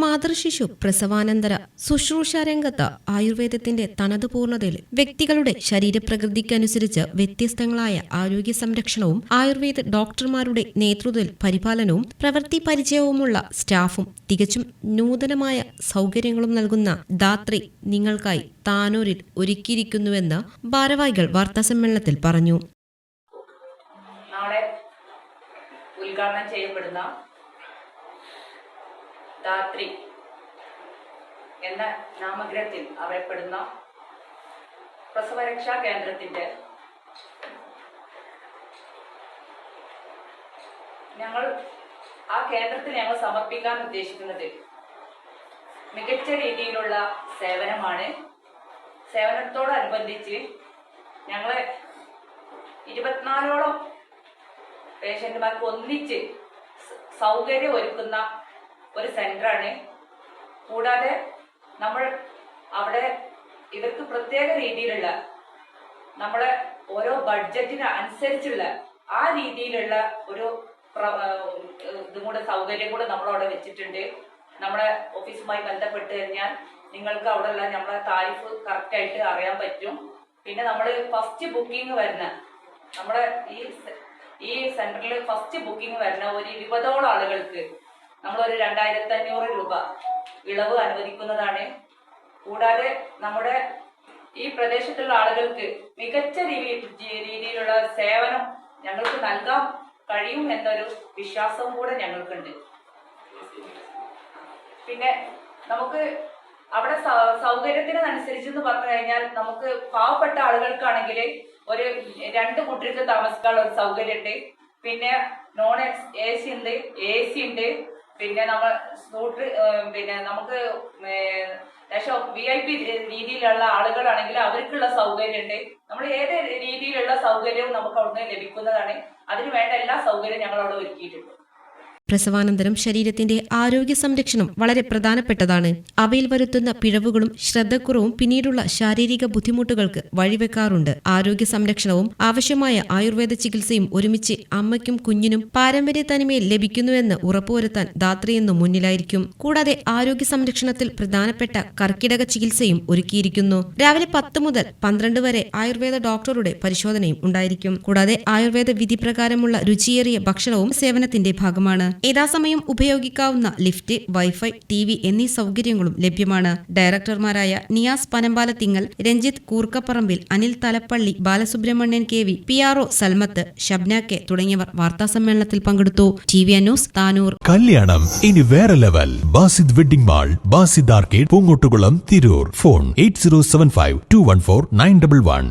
മാതൃശിശു പ്രസവാനന്തര ശുശ്രൂഷ രംഗത്ത് ആയുർവേദത്തിന്റെ തനത് പൂർണതയിൽ വ്യക്തികളുടെ ശരീരപ്രകൃതിക്കനുസരിച്ച് വ്യത്യസ്തങ്ങളായ ആരോഗ്യ സംരക്ഷണവും ആയുർവേദ ഡോക്ടർമാരുടെ നേതൃത്വത്തിൽ പരിപാലനവും പ്രവൃത്തി പരിചയവുമുള്ള സ്റ്റാഫും തികച്ചും നൂതനമായ സൗകര്യങ്ങളും നൽകുന്ന ധാത്രി നിങ്ങൾക്കായി താനൂരിൽ ഒരുക്കിയിരിക്കുന്നുവെന്ന് ഭാരവാഹികൾ വാർത്താസമ്മേളനത്തിൽ പറഞ്ഞു. ഉദ്ഘാടനം ചെയ്യപ്പെടുന്ന ധാത്രി എന്ന നാമഗ്രഹത്തിൽ അറിയപ്പെടുന്ന പ്രസവരക്ഷാ കേന്ദ്രത്തിന്റെ ഞങ്ങൾ ആ കേന്ദ്രത്തിൽ ഞങ്ങൾ സമർപ്പിക്കാൻ ഉദ്ദേശിക്കുന്നത് മികച്ച രീതിയിലുള്ള സേവനമാണ്. സേവനത്തോടനുബന്ധിച്ച് ഞങ്ങളെ ഇരുപത്തിനാലോളം പേഷ്യന്റുമാർക്ക് ഒന്നിച്ച് സൗകര്യം ഒരുക്കുന്ന ഒരു സെന്ററാണ്. കൂടാതെ നമ്മൾ അവിടെ ഇവർക്ക് പ്രത്യേക രീതിയിലുള്ള നമ്മളെ ഓരോ ബഡ്ജറ്റിന് അനുസരിച്ചുള്ള ആ രീതിയിലുള്ള ഒരു ഇതും കൂടെ സൗകര്യം കൂടെ നമ്മളവിടെ വെച്ചിട്ടുണ്ട്. നമ്മുടെ ഓഫീസുമായി ബന്ധപ്പെട്ട് കഴിഞ്ഞാൽ നിങ്ങൾക്ക് അവിടെയുള്ള നമ്മളെ താരിഫ് കറക്റ്റ് ആയിട്ട് അറിയാൻ പറ്റും. പിന്നെ നമ്മൾ ഫസ്റ്റ് ബുക്കിംഗ് വരുന്ന നമ്മുടെ ഈ ഈ സെന്ററിൽ ഫസ്റ്റ് ബുക്കിംഗ് വരുന്ന ഒരു ഇരുപതോളം ആളുകൾക്ക് നമ്മളൊരു രണ്ടായിരത്തി അഞ്ഞൂറ് രൂപ ഇളവ് അനുവദിക്കുന്നതാണ്. കൂടാതെ നമ്മുടെ ഈ പ്രദേശത്തുള്ള ആളുകൾക്ക് മികച്ച രീതിയിലുള്ള സേവനം ഞങ്ങൾക്ക് നൽകാൻ കഴിയും എന്നൊരു വിശ്വാസവും കൂടെ ഞങ്ങൾക്കുണ്ട്. പിന്നെ നമുക്ക് അവിടെ സൗകര്യത്തിനനുസരിച്ച് എന്ന് പറഞ്ഞു കഴിഞ്ഞാൽ നമുക്ക് പാവപ്പെട്ട ആളുകൾക്കാണെങ്കിൽ ഒരു രണ്ട് കുട്ടികൾക്ക് താമസിക്കാനുള്ള ഒരു സൗകര്യമുണ്ട്. പിന്നെ നോൺ എ സി ഉണ്ട് എ സി ഉണ്ട് പിന്നെ നമ്മൾ സ്കൂട്ടർ പിന്നെ നമുക്ക് വി ഐ പി രീതിയിലുള്ള ആളുകളാണെങ്കിൽ അവർക്കുള്ള സൗകര്യമുണ്ട്. നമ്മൾ ഏത് രീതിയിലുള്ള സൗകര്യവും നമുക്ക് അവിടുന്ന് ലഭിക്കുന്നതാണ്. അതിന് വേണ്ട എല്ലാ സൗകര്യവും ഞങ്ങൾ അവിടെ ഒരുക്കിയിട്ടുണ്ട്. പ്രസവാനന്തരം ശരീരത്തിന്റെ ആരോഗ്യ സംരക്ഷണം വളരെ പ്രധാനപ്പെട്ടതാണ്. അവയിൽ വരുത്തുന്ന പിഴവുകളും ശ്രദ്ധക്കുറവും പിന്നീടുള്ള ശാരീരിക ബുദ്ധിമുട്ടുകൾക്ക് വഴിവെക്കാറുണ്ട്. ആരോഗ്യ സംരക്ഷണവും ആവശ്യമായ ആയുർവേദ ചികിത്സയും ഒരുമിച്ച് അമ്മയ്ക്കും കുഞ്ഞിനും പാരമ്പര്യ തനിമയിൽ ലഭിക്കുന്നുവെന്ന് ഉറപ്പുവരുത്താൻ ധാത്രിയെന്നും മുന്നിലായിരിക്കും. കൂടാതെ ആരോഗ്യ സംരക്ഷണത്തിൽ പ്രധാനപ്പെട്ട കർക്കിടക ചികിത്സയും ഒരുക്കിയിരിക്കുന്നു. രാവിലെ പത്ത് മുതൽ പന്ത്രണ്ട് വരെ ആയുർവേദ ഡോക്ടറുടെ പരിശോധനയും ഉണ്ടായിരിക്കും. കൂടാതെ ആയുർവേദ വിധി പ്രകാരമുള്ള രുചിയേറിയ ഭക്ഷണവും സേവനത്തിന്റെ ഭാഗമാണ്. യഥാസമയം ഉപയോഗിക്കാവുന്ന ലിഫ്റ്റ് വൈഫൈ ടി വി എന്നീ സൗകര്യങ്ങളും ലഭ്യമാണ്. ഡയറക്ടർമാരായ Niyas Panampala Thingal Ranjith Koorkkaparambil Anil Thalappally Balasubramanian K V P R O Salmath Shabna K തുടങ്ങിയവർ വാർത്താസമ്മേളനത്തിൽ പങ്കെടുത്തു. T V news Tanur. കല്യാണം ഇനി വേറെ level. Basid wedding mall Basid arcade Poongottukulam Tirur. Phone eight zero seven five two one four nine double one.